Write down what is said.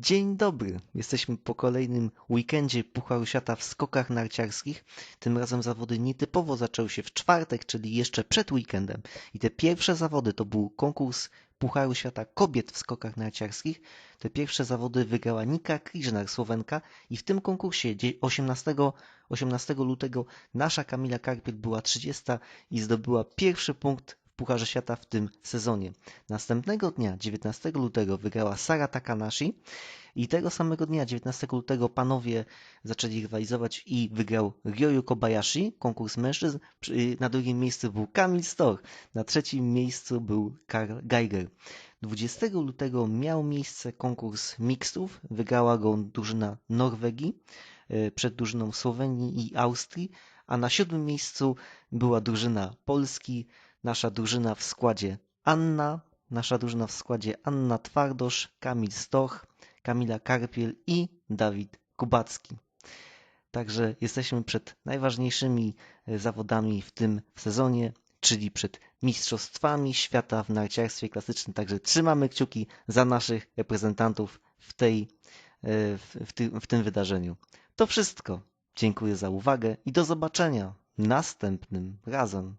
Dzień dobry. Jesteśmy po kolejnym weekendzie Pucharu Świata w skokach narciarskich. Tym razem zawody nietypowo zaczęły się w czwartek, czyli jeszcze przed weekendem. I te pierwsze zawody to był konkurs Pucharu Świata kobiet w skokach narciarskich. Te pierwsze zawody wygrała Nika Kriżnar, Słowenka i w tym konkursie 18, 18 lutego nasza Kamila Karpiel była 30 i zdobyła pierwszy punkt Pucharze Świata w tym sezonie. Następnego dnia, 19 lutego, wygrała Sara Takanashi i tego samego dnia, 19 lutego, panowie zaczęli rywalizować i wygrał Ryoyu Kobayashi, konkurs mężczyzn. Na drugim miejscu był Kamil Stoch, na trzecim miejscu był Karl Geiger. 20 lutego miał miejsce konkurs mixtów. Wygrała go drużyna Norwegii e, przed drużyną Słowenii i Austrii, a na siódmym miejscu była drużyna Polski, nasza drużyna w składzie Anna, nasza drużyna w składzie Anna Twardosz, Kamil Stoch, Kamila Karpiel i Dawid Kubacki. Także jesteśmy przed najważniejszymi e, zawodami w tym sezonie, czyli przed Mistrzostwami Świata w narciarstwie klasycznym. Także trzymamy kciuki za naszych reprezentantów w, tej, e, w, tym, w tym wydarzeniu. To wszystko. Dziękuję za uwagę i do zobaczenia następnym razem.